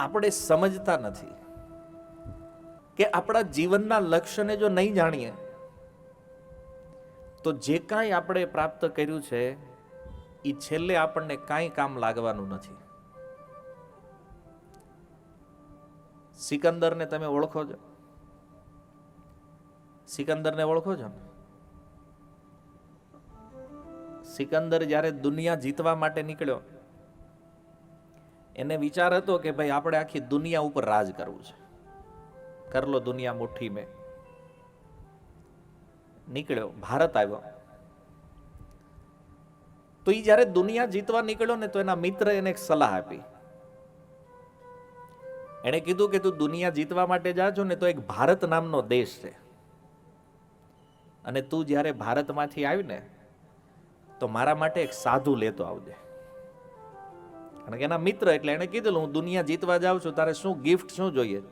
આપણે સમજતા નથી કે આપણા જીવનના લક્ષ્યને જો નહીં જાણીએ, તો જે કાંઈ આપણે પ્રાપ્ત કર્યું છે એ છેલ્લે આપણને કાંઈ કામ લાગવાનું નથી. સિકંદરને તમે ઓળખો છો? સિકંદરને ઓળખો છો? ને સિકંદર જ્યારે દુનિયા જીતવા માટે નીકળ્યો એને વિચાર હતો કે ભાઈ આપણે આખી દુનિયા ઉપર રાજ કરવું છે. કરલો દુનિયા મુઠ્ઠી મેં. નીકળ્યો, ભારત આવ્યો. તો એ જ્યારે દુનિયા જીતવા નીકળ્યો ને તો એના મિત્ર એને એક સલાહ આપી. એણે કીધું કે તું દુનિયા જીતવા માટે જા છો ને તો એક ભારત નામનો દેશ છે. અને તું જ્યારે ભારતમાંથી આવીને, તો મારા માટે એક સાધુ લેતો આવજે. કારણ કે એના મિત્ર એટલે એણે કીધેલું, હું દુનિયા જીતવા જાઉં છું, તારે શું ગિફ્ટ શું જોઈએ?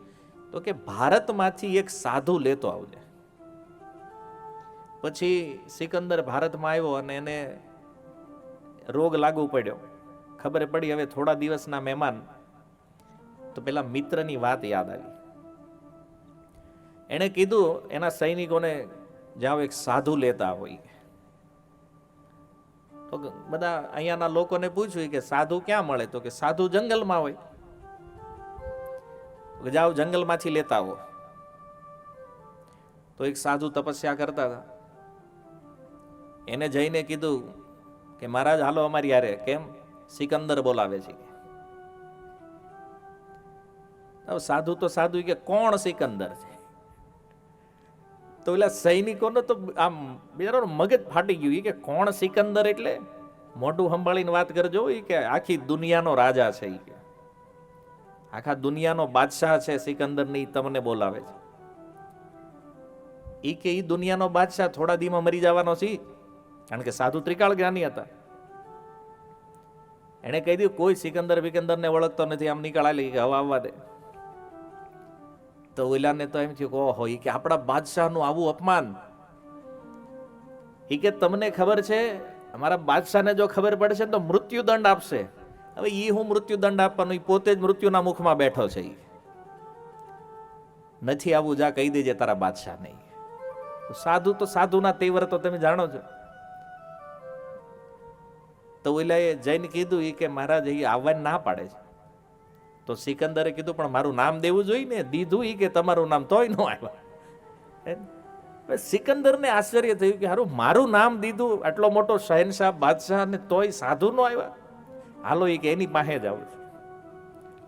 તો કે ભારતમાંથી એક સાધુ લેતો આવજે. પછી સિકંદર ભારતમાં આવ્યો અને એને રોગ લાગુ પડ્યો. ખબર પડી, હવે થોડા દિવસના મહેમાન. તો પેલા મિત્રની વાત યાદ આવી. એણે કીધું, એના સૈનિકોને જાઓ, એક સાધુ લેતા હોય. બધા અહીંયાના લોકોને પૂછ્યું કે સાધુ ક્યાં મળે? તો કે સાધુ જંગલમાં હોય. જાઓ જંગલમાંથી લેતા આવો. તો એક સાધુ તપસ્યા કરતા હતા. એને જઈને કીધું કે, મહારાજ, હાલો અમારી યારે કેમ? સિકંદર બોલાવે છે. સાધુ તો સાધુ કે, કોણ સિકંદર છે? તો પેલા સૈનિકોને તો આમ બિચારો મગજ ફાટી ગયું. એ કે કોણ સિકંદર એટલે? મોઢું સંભાળીને વાત કરજો. ઈ કે આખી દુનિયાનો રાજા છે એ કે. આખા દુનિયાનો બાદશાહ છે સિકંદરની તમને બોલાવે છે. એ કે ઈ દુનિયાનો બાદશાહ થોડા દીમાં મરી જવાનો છે કારણ કે સાધુ ત્રિકાળ જ્ઞાની હતા. એણે કહી દીધું, કોઈ સિકંદર વિકંદરને ઓળખતો નથી. આમ નીકળાયેલી કે હવા આવવા દે. તો ઓલાને તો એમ થયું કે ઓહો એ કે આપણા બાદશાહનું આવું અપમાન. એ કે તમને ખબર છે, અમારા બાદશાહને જો ખબર પડશે તો મૃત્યુદંડ આપશે. હવે એ હું મૃત્યુદંડ આપવાનું એ પોતે જ મૃત્યુના મુખમાં બેઠો છે નથી આવું, જા કહી દેજે તારા બાદશાહ નહીં સાધુ તો સાધુના તેવર તો તમે જાણો છો. તો ઓલાએ જઈને કીધું એ કે મહારાજ એ આવવાને ના પાડે છે. તો સિકંદરે કીધું, પણ મારું નામ દેવું જોઈએ ને? દીધું એ કે તમારું નામ તોય ન આવ્યા. સિકંદરને આશ્ચર્ય થયું કે હારું, મારું નામ દીધું, આટલો મોટો શહેનશાહ, બાદશાહ ને તોય સાધુ નો આવ્યા? હાલો એ કે એની પાસે જ આવું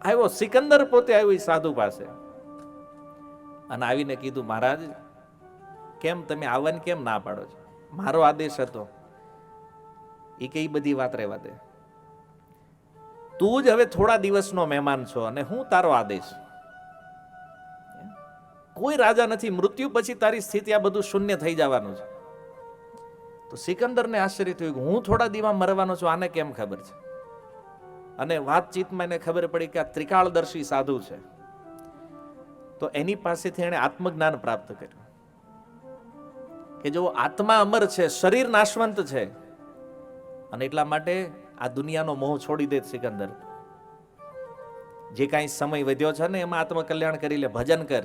આવ્યો સિકંદર પોતે આવ્યો એ સાધુ પાસે. અને આવીને કીધું, મહારાજ, કેમ તમે આવવાની કેમ ના પાડો છો? મારો આદેશ હતો. એ કઈ બધી વાત રહેવા દે. તું જ હવે થોડા દિવસનો મહેમાન છો અને હું તારો આદેશ. કોઈ રાજા નથી, મૃત્યુ પછી તારી સ્થિતિ આ બધું શૂન્ય થઈ જવાનું છે. તો સિકંદરને આશ્ચર્ય થયું કે હું થોડા દીમાં મરવાનો છું, આને કેમ ખબર છે? અને વાતચીતમાં એને ખબર પડી કે આ ત્રિકાળદર્શી સાધુ છે. તો એની પાસેથી એણે આત્મજ્ઞાન પ્રાપ્ત કર્યું. કે જો આત્મા અમર છે, શરીર નાશવંત છે, અને એટલા માટે આ દુનિયાનો મોહ છોડી દે સિકંદર. જે કાંઈ સમય વધ્યો છે ને એમાં આત્મકલ્યાણ કરી લે, ભજન કર.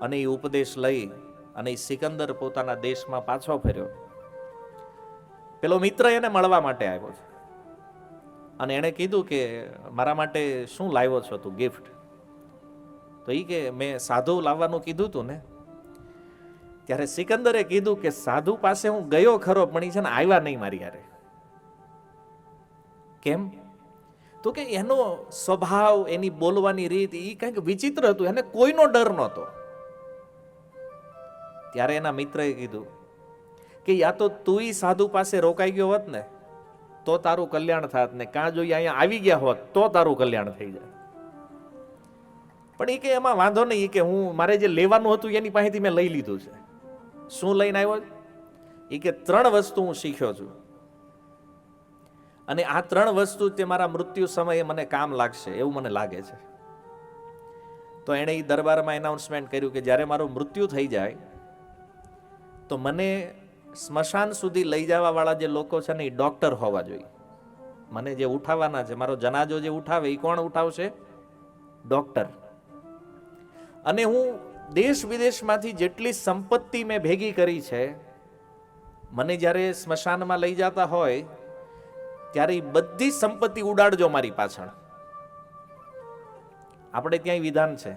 અને એ ઉપદેશ લઈ અને એ સિકંદર પોતાના દેશમાં પાછો ફર્યો. પેલો મિત્ર એને મળવા માટે આવ્યો છે. અને એણે કીધું કે, મારા માટે શું લાવ્યો છો તું ગિફ્ટ તો એ કે, મેં સાધુ લાવવાનું કીધું તું ને. ત્યારે સિકંદરે કીધું કે, સાધુ પાસે હું ગયો ખરો, પણ એ છે ને આવ્યા નહીં મારી યારે કેમ? તો કે એનો સ્વભાવ, એની બોલવાની રીત એ કંઈક વિચિત્ર હતું. એને કોઈનો ડર નહોતો. ત્યારે એના મિત્રએ કીધું કે, યા તો તુંય સાધુ પાસે રોકાઈ ગયો હોત ને, તો તારું કલ્યાણ થાત ને. કાં જો અહીંયા આવી ગયા હોત, તો તારું કલ્યાણ થઈ જાય. પણ એ કે એમાં વાંધો નહીં. કે હું, મારે જે લેવાનું હતું એની પાસેથી મેં લઈ લીધું છે. શું લઈને આવ્યો? એ કે, ત્રણ વસ્તુ હું શીખ્યો છું. અને આ ત્રણ વસ્તુ તે મારા મૃત્યુ સમયે મને કામ લાગશે, એવું મને લાગે છે. તો એણે એ દરબારમાં એનાઉન્સમેન્ટ કર્યું કે જ્યારે મારું મૃત્યુ થઈ જાય, તો મને સ્મશાન સુધી લઈ જવાવાળા જે લોકો છે ને એ ડૉક્ટર હોવા જોઈએ. મને જે ઉઠાવવાના છે, મારો જનાજો જે ઉઠાવે એ કોણ ઉઠાવશે? ડૉક્ટર અને હું દેશ વિદેશમાંથી જેટલી સંપત્તિ મેં ભેગી કરી છે, મને જ્યારે સ્મશાનમાં લઈ જતા હોય ત્યારે એ બધી સંપત્તિ ઉડાડજો મારી પાછળ. આપણે ક્યાંય વિધાન છે?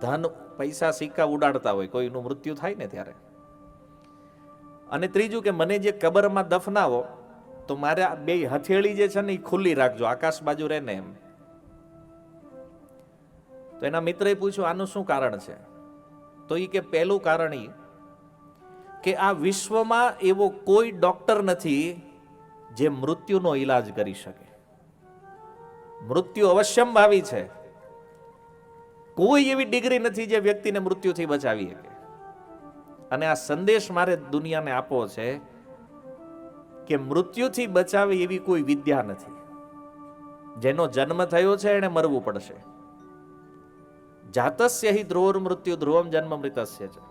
ધન, પૈસા, સિક્કા ઉડાડતા હોય, કોઈનું મૃત્યુ થાય ને ત્યારે. અને ત્રીજું કે મને જે કબરમાં દફનાવો, તો મારે બે હથેળી જે છે ને એ ખુલ્લી રાખજો, આકાશ બાજુ રહે ને એમ. તો એના મિત્રએ પૂછ્યું, આનું શું કારણ છે? તો એ કે, પહેલું કારણ એ કે આ વિશ્વમાં એવો કોઈ ડોક્ટર નથી જે મૃત્યુનો ઈલાજ કરી શકે. મૃત્યુ અવશ્યમ ભાવી છે. કોઈ એવી ડિગ્રી નથી જે વ્યક્તિને મૃત્યુથી બચાવી શકે. અને આ સંદેશ મારે દુનિયાને આપવો છે કે મૃત્યુથી બચાવે એવી કોઈ વિદ્યા નથી. જેનો જન્મ થયો છે એને મરવું પડશે. જાતસ્ય હિ ધ્રુવર મૃત્યુ ધ્રુવમ જન્મ મૃતસ્ય છે.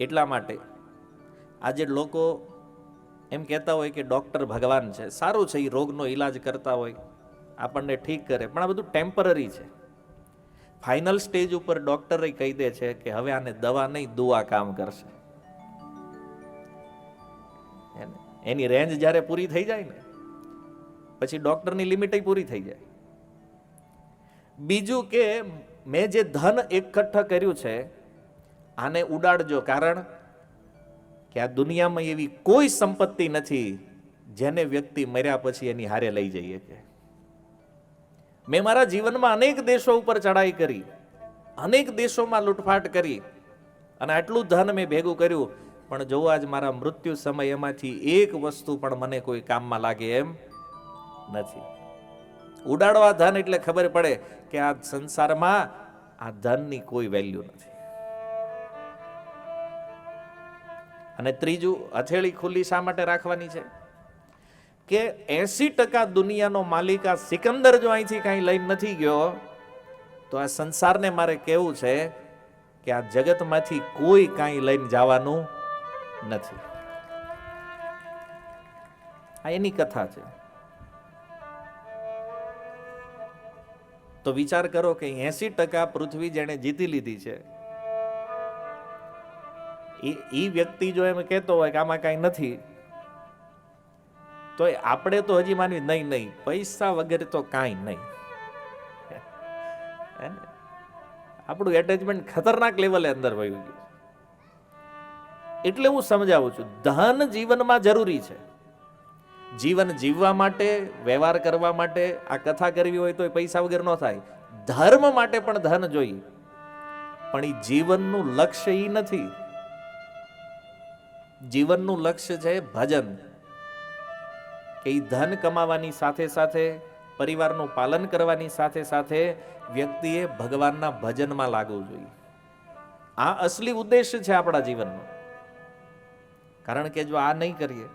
એટલા માટે આજે લોકો એમ કહેતા હોય કે ડોક્ટર ભગવાન છે. સારું છે એ રોગનો ઈલાજ કરતા હોય. આપણને ઠીક કરે. પણ આ બધું ટેમ્પરરી છે. ફાઇનલ સ્ટેજ ઉપર ડૉક્ટરે કહી દે છે કે હવે આને દવા નહીં, દુઆ કામ કરશે. એની રેન્જ જ્યારે પૂરી થઈ જાય ને, પછી ડૉક્ટરની લિમિટ પૂરી થઈ જાય. બીજું કે, મેં જે ધન એકઠા કર્યું છે, આને ઉડાડજો. કારણ કે આ દુનિયામાં એવી કોઈ સંપત્તિ નથી જેને વ્યક્તિ મર્યા પછી એની હારે લઈ જઈએ કે મેં મારા જીવનમાં અનેક દેશો ઉપર ચડાઈ કરી, અનેક દેશોમાં લૂંટફાટ કરી અને આટલું ધન મેં ભેગું કર્યું, પણ જો આજ મારા મૃત્યુ સમય એમાંથી એક વસ્તુ પણ મને કોઈ કામમાં લાગે એમ નથી. ઉડાડવા ધન એટલે ખબર પડે કે આ સંસારમાં આ ધનની કોઈ વેલ્યુ નથી. અને ત્રીજું, હથેળી ખુલ્લી શા માટે રાખવાની છે? કે એસી ટકા દુનિયાનો માલિક આ સિકંદર જો અહીંથી કાંઈ લઈને નથી ગયો, તો આ સંસારને મારે કેવું છે કે આ જગતમાંથી કોઈ કાંઈ લઈને જવાનું નથી. આ એની કથા છે. તો વિચાર કરો કે એસી ટકા પૃથ્વી જેણે જીતી લીધી છે. એ એ વ્યક્તિ જો એમ કહેતો હોય કે આમાં કાંઈ નથી તો આપણે તો હજી માનવી નહીં નહીં, પૈસા વગેરે તો કાંઈ નહીં. આપણું એટેચમેન્ટ ખતરનાક લેવલે અંદર વયું ગયું. એટલે હું સમજાવું છું, ધન જીવનમાં જરૂરી છે. જીવન જીવવા માટે, વ્યવહાર કરવા માટે, આ કથા કરવી હોય તો એ પૈસા વગર ન થાય. ધર્મ માટે પણ ધન જોઈએ. પણ એ જીવનનું લક્ષ્ય એ નથી. જીવનનું લક્ષ્ય છે ભજન. કે એ ધન કમાવાની સાથે સાથે, પરિવારનું પાલન કરવાની સાથે સાથે વ્યક્તિએ ભગવાનના ભજનમાં લાગવું જોઈએ. આ અસલી ઉદ્દેશ છે આપણા જીવનનો. કારણ કે જો આ નહીં કરીએ,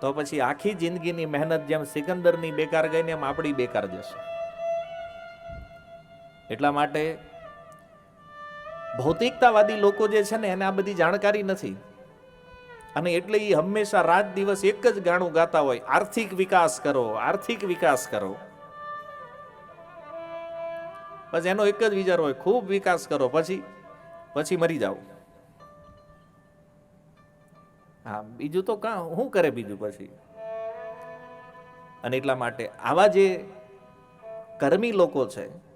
તો પછી આખી જિંદગીની મહેનત જેમ સિકંદરની બેકાર ગઈને એમ આપણી બેકાર જશે. એટલા માટે ભૌતિકતાવાદી લોકો જે છે ને, એને આ બધી જાણકારી નથી. અને એટલે એ હંમેશા રાત દિવસ એક જ ગાણું ગાતા હોય, આર્થિક વિકાસ કરો, આર્થિક વિકાસ કરો. બસ એનો એક જ વિચાર હોય, ખૂબ વિકાસ કરો, પછી પછી મરી જાઓ. હા, બીજું તો કાં શું કરે બીજું પછી? અને એટલા માટે આવા જે કર્મી લોકો છે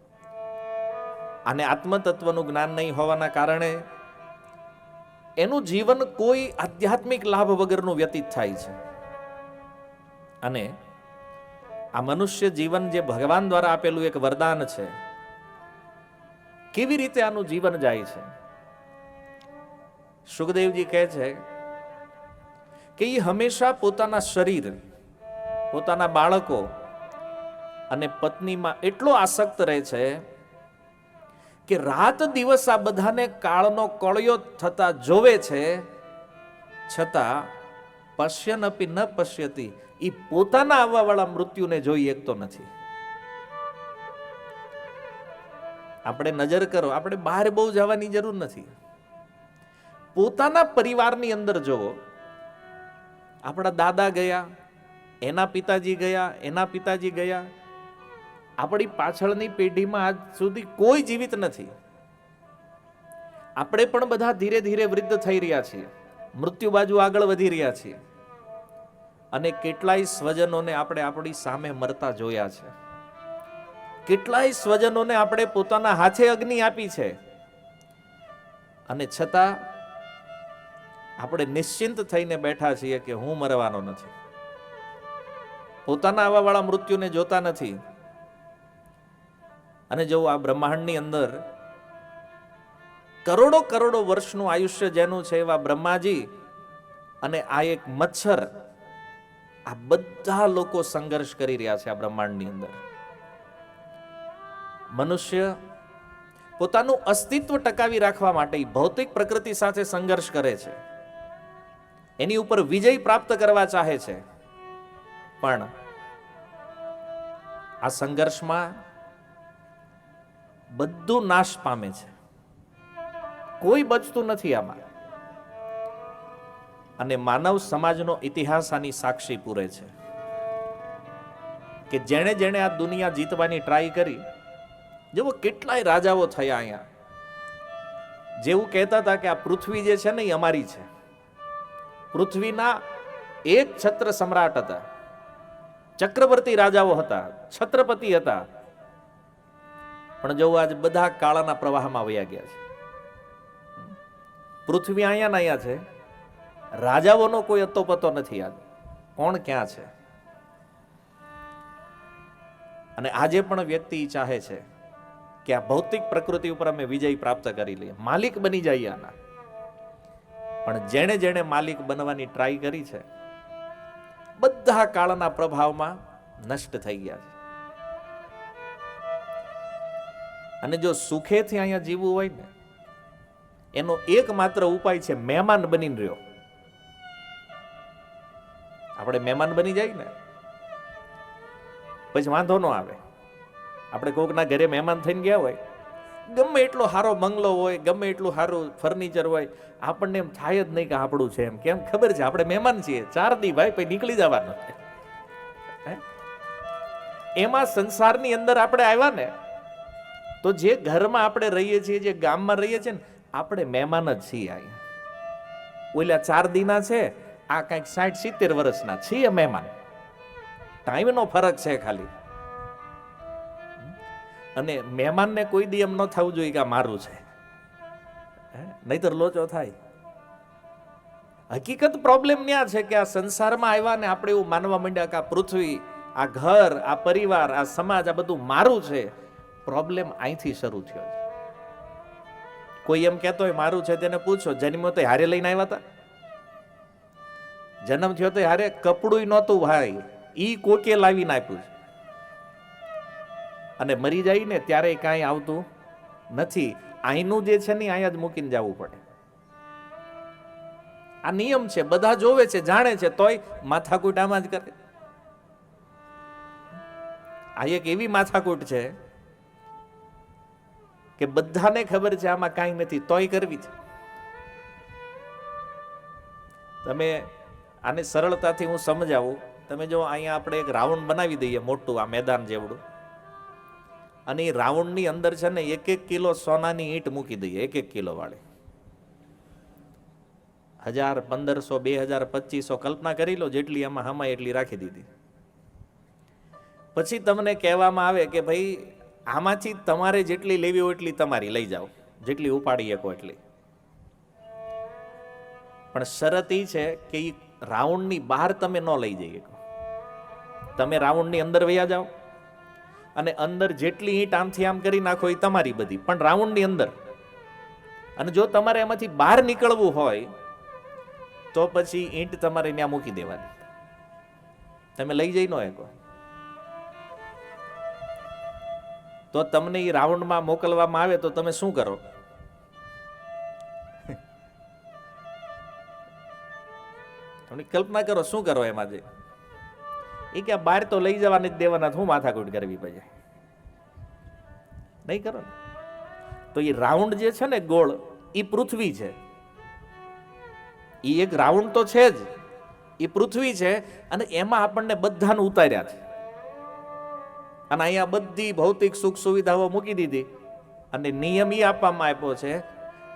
અને આત્મતત્વનું જ્ઞાન નહીં હોવાના કારણે એનું જીવન કોઈ આધ્યાત્મિક લાભ વગરનું વ્યતીત થાય છે. અને આ મનુષ્ય જીવન જે ભગવાન દ્વારા આપેલું એક વરદાન છે, કેવી રીતે આનું જીવન જાય છે? સુખદેવજી કહે છે કે એ હંમેશા પોતાના શરીર, પોતાના બાળકો અને પત્નીમાં એટલો આસક્ત રહે છે કે રાત દિવસ આ બધાને કાળનો કળિયો થતા જોવે છે, છતાં પશ્યન અપી ન પશ્યતી એ પોતાના આવવાવાળા મૃત્યુને જોઈ એકતો નથી. આપણે નજર કરો, આપણે બહાર બહુ જવાની જરૂર નથી. પોતાના પરિવારની અંદર જોવો, આપણા દાદા ગયા, એના પિતાજી ગયા, એના પિતાજી ગયા આપણી પાછળની પેઢીમાં આજ સુધી કોઈ જીવિત નથી. આપણે પણ બધા ધીરે ધીરે વૃદ્ધ થઈ રહ્યા છીએ. મૃત્યુ બાજુ આગળ વધી રહ્યા છીએ. અને કેટલાય સ્વજનોને આપણે આપણી સામે મરતા જોયા છે. કેટલાય સ્વજનોને આપણે પોતાના હાથે અગ્નિ આપી છે. અને છતાં આપણે નિશ્ચિંત થઈને બેઠા છીએ કે હું મરવાનો નથી. પોતાના આવાવાળા મૃત્યુને જોતા નથી. અને જો આ બ્રહ્માંડની અંદર કરોડો કરોડો વર્ષનું આયુષ્ય જેનું છે એવા બ્રહ્માજી અને આ એક મચ્છર, આ બધા લોકો સંઘર્ષ કરી રહ્યા છે આ બ્રહ્માંડની અંદર. મનુષ્ય પોતાનું અસ્તિત્વ ટકાવી રાખવા માટે ભૌતિક પ્રકૃતિ સાથે સંઘર્ષ કરે છે. એની ઉપર વિજય પ્રાપ્ત કરવા ચાહે છે. પણ આ સંઘર્ષમાં બધું નાશ પામે છે. કોઈ બચતું નથી આમાં. અને માનવ સમાજનો ઇતિહાસ આની સાક્ષી પૂરે છે. કે જેણે જેણે આ દુનિયા જીતવાની ટ્રાય કરી, જેવો કેટલાય રાજાઓ થયા અહીંયા. જેવું કહેતા હતા કે આ પૃથ્વી જે છે ને એ અમારી છે. પૃથ્વીના એક છત્ર સમ્રાટ હતા. ચક્રવર્તી રાજાઓ હતા, છત્રપતિ હતા પણ જો આજ બધા કાળાના પ્રવાહમાં વયા ગયા છે. પૃથ્વી અહીંયા ને અહીંયા છે. રાજાઓનો કોઈ અતોપતો નથી આજ. કોણ ક્યાં છે? અને આજે પણ વ્યક્તિ ચાહે છે કે આ ભૌતિક પ્રકૃતિ ઉપર અમે વિજય પ્રાપ્ત કરી લઈએ. માલિક બની જઈએ આના. પણ જેણે જેણે માલિક બનવાની ટ્રાય કરી છે, બધા કાળના પ્રભાવમાં નષ્ટ થઈ ગયા છે. અને જો સુખેથી અહીંયા જીવવું હોય ને, એનો એકમાત્ર ઉપાય છે મહેમાન બનીને રહ્યો. આપણે મહેમાન બની જાય ને, પછી વાંધો ન આવે. આપણે કોકના ઘરે મહેમાન થઈને ગયા હોય, ગમે એટલો સારો બંગલો હોય, ગમે એટલું સારું ફર્નિચર હોય, આપણને એમ થાય જ નહીં કે આપણું છે એમ. કેમ? ખબર છે, આપણે મહેમાન છીએ. ચાર દી ભાઈ, પછી નીકળી જવાનું છે? એમાં સંસારની અંદર આપણે આવ્યા ને તો જે ઘરમાં આપણે રહીએ છીએ, જે ગામમાં રહીએ છીએ ને, આપણે મહેમાન જ છીએ અહીંયા. ઓલા ચાર દીના છે, આ કંઈક સાઠ સિત્તેર વર્ષના છીએ મહેમાન. ટાઈમનો ફરક છે ખાલી. અને મહેમાનને કોઈ દી એમ ન થવું જોઈએ કે આ મારું છે? નહીંતર લોચો થાય. હકીકત પ્રોબ્લેમ ન્યા છે કે આ સંસારમાં આવ્યા ને આપણે એવું માનવા માંડ્યા કે આ પૃથ્વી, આ ઘર, આ પરિવાર, આ સમાજ, આ બધું મારું છે. પ્રોબ્લેમ અહીંથી શરૂ થયો છે. કોઈ એમ કહેતો હોય, મારું છે તેને પૂછો, જન્મ્યો તો હારે લઈને આવ્યા હતા જન્મ થયો તો હારે કપડું નહોતું ભાઈ ઈ કોકે લાવીને આપ્યું છે. અને મરી જાય ને ત્યારે કાંઈ આવતું નથી. અહીંનું જે છે ને અહીંયા જ મૂકીને જવું પડે. આ નિયમ છે, બધા જોવે છે, જાણે છે, તોય માથાકૂટ આમાં જ કરે. આ એક એવી માથાકૂટ છે કે બધાને ખબર છે આમાં કાંઈ નથી, તોય કરવી છે. તમે આને સરળતાથી હું સમજાવું. તમે જો અહીંયા આપણે એક રાઉન્ડ બનાવી દઈએ મોટું, આ મેદાન જેવડું. અને એ રાઉન્ડની અંદર છે ને એક એક કિલો સોનાની ઈંટ મૂકી દઈએ, એક એક કિલો વાળી. હજાર પંદરસો, બે હજાર પચીસો કલ્પના કરી લો, જેટલી એમાં હમાય એટલી રાખી દીધી. પછી તમને કહેવામાં આવે કે ભાઈ આમાંથી તમારે જેટલી લેવી હોય એટલી તમારી લઈ જાઓ. જેટલી ઉપાડી શકો એટલી. પણ શરત એ છે કે એ રાઉન્ડની બહાર તમે ન લઈ જઈ શકો. તમે રાઉન્ડની અંદર વયા જાઓ અને અંદર જેટલી ઈંટ આમથી આમ કરી નાખો એ તમારી બધી, પણ રાઉન્ડની અંદર. અને જો તમારે એમાંથી બહાર નીકળવું હોય, તો પછી ઈંટ તમારે ત્યાં મૂકી દેવાની. તમે લઈ જઈ ન શકો. તો તમને એ રાઉન્ડમાં મોકલવામાં આવે તો તમે શું કરો? તમે કલ્પના કરો શું કરો એમાં જે એ કે બહાર તો લઈ જવાની જ દેવાના હું માથાકૂટ કરવી પડે નહીં કરો ને? તો એ રાઉન્ડ જે છે ને ગોળ એ પૃથ્વી છે. એ એક રાઉન્ડ તો છે જ. એ પૃથ્વી છે અને એમાં આપણને બધાને ઉતાર્યા છે. અને અહીંયા બધી ભૌતિક સુખ સુવિધાઓ મૂકી દીધી. અને નિયમ એ આપવામાં આપ્યો છે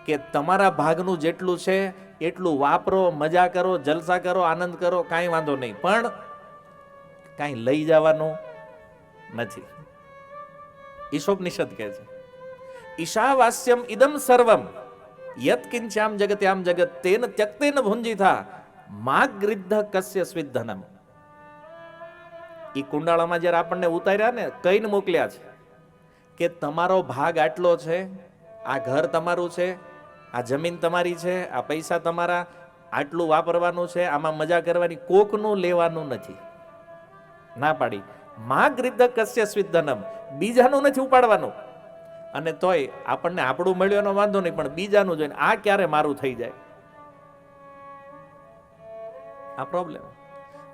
કે તમારા ભાગનું જેટલું છે, એટલું વાપરો, મજા કરો, જલસા કરો, આનંદ કરો, કાંઈ વાંધો નહીં. પણ કાંઈ લઈ જવાનું નથી. ઈશોપનિષદ કહે છે, ઈશાવાસ્યમ ઇદમ સર્વમ, યત કિંચામ જગત્યામ જગત તેન ત્યક્તેન ભુંજીથા માગૃદ્ધ કસ્ય સ્વિધનમ ઈ કુંડાળામાં જ્યારે આપણને ઉતાર્યા ને, કઈને મોકલ્યા છે કે તમારો ભાગ આટલો છે, આ ઘર તમારું છે, આ જમીન તમારી છે, આ પૈસા તમારા, આટલું વાપરવાનું છે, આમાં મજા કરવાની કોકનું લેવાનું નથી. ના પાડી. માગૃદ્ધ કશ્ય સ્વિદ્ધનમ બીજાનું નથી ઉપાડવાનું. અને તોય આપણને આપણું મળ્યોનો વાંધો નહીં, પણ બીજાનું જોઈને આ ક્યારે મારું થઈ જાય? આ પ્રોબ્લેમ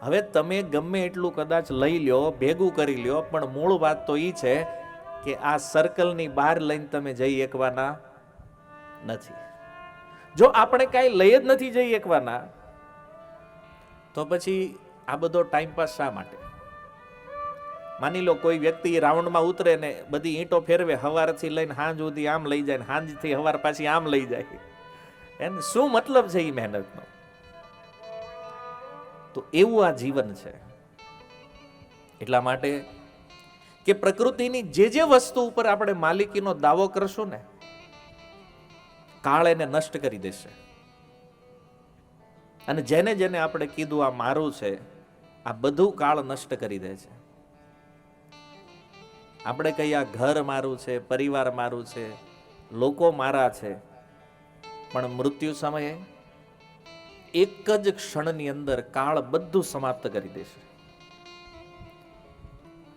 હવે તમે ગમે એટલું કદાચ લઈ લ્યો, ભેગું કરી લ્યો, પણ મૂળ વાત તો એ છે કે આ સર્કલની બહાર લઈને તમે જઈ એકવાના નથી. જો આપણે કાંઈ લઈ જ નથી જઈ એકવાના, તો પછી આ બધો ટાઈમ પાસ શા માટે? માની લો કોઈ વ્યક્તિ રાઉન્ડમાં ઉતરે ને બધી ઈંટો ફેરવે, હવારથી લઈને હાંજ સુધી આમ લઈ જાય ને હાંજથી હવાર પાછી આમ લઈ જાય. એને શું મતલબ છે એ મહેનતનો? તો એવું આ જીવન છે. એટલા માટે કે પ્રકૃતિની જે જે વસ્તુ ઉપર આપણે માલિકીનો દાવો કરશું ને, કાળ એને નષ્ટ કરી દેશે. અને જેને જેને આપણે કીધું આ મારું છે, આ બધું કાળ નષ્ટ કરી દે છે. આપણે કહીએ આ ઘર મારું છે, પરિવાર મારું છે, લોકો મારા છે, પણ મૃત્યુ સમયે એક જ ક્ષણની અંદર કાળ બધું સમાપ્ત કરી દેશે.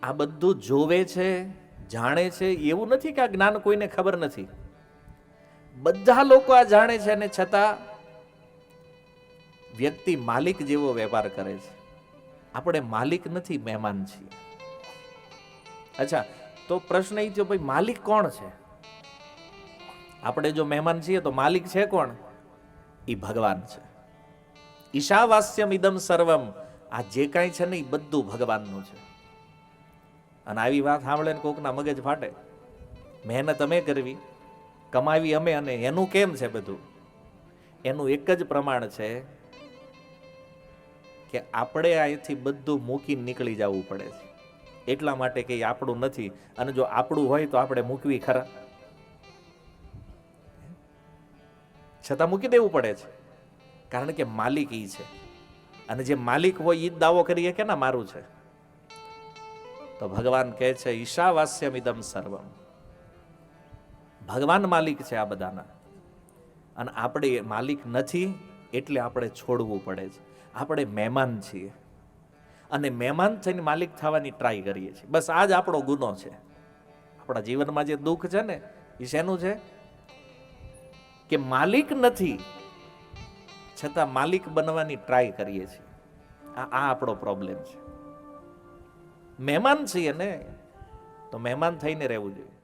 આ બધું જોવે છે, જાણે છે, એવું નથી કે આ જ્ઞાન કોઈને ખબર નથી. બધા લોકો આ જાણે છે અને છતાં વ્યક્તિ માલિક જેવો વેપાર કરે છે. આપણે માલિક નથી, મહેમાન છીએ. અચ્છા, તો પ્રશ્ન એ થયો, ભાઈ, માલિક કોણ છે? આપણે જો મહેમાન છીએ તો માલિક છે કોણ? એ ભગવાન છે. ઈશાવાસ્યમ ઇદમ સર્વમ. આ જે કાંઈ છે ને એ બધું ભગવાનનું છે. અને આવી વાત સાંભળે ને કોકના મગજ ફાટે. મહેનત અમે કરવી, કમાવી અમે અને એનું કેમ છે બધું? એનું એક જ પ્રમાણ છે કે આપણે અહીંથી બધું મૂકીને નીકળી જવું પડે છે. એટલા માટે કે આપણું નથી. અને જો આપણું હોય તો આપણે મૂકવી ખરા. છતાં મૂકી દેવું પડે છે. કારણ કે માલિક ઈ છે. અને જે માલિક હોય ઈ જ દાવો કરીએ કે ના મારું છે. તો ભગવાન કહે છે ઈશાવાસ્યમ ઇદમ સર્વમ. ભગવાન માલિક છે આ બધાના. અને આપણે માલિક નથી એટલે આપણે છોડવું પડે છે. આપણે મહેમાન છીએ. અને મહેમાન થઈને માલિક થવાની ટ્રાય કરીએ છીએ. બસ આ જ આપણો ગુનો છે. આપણા જીવનમાં જે દુઃખ છે ને એ શેનું છે? કે માલિક નથી છતાં માલિક બનવાની ટ્રાય કરીએ છીએ. આ આ આપણો પ્રોબ્લેમ છે. મહેમાન છીએ ને, તો મહેમાન થઈને રહેવું જોઈએ.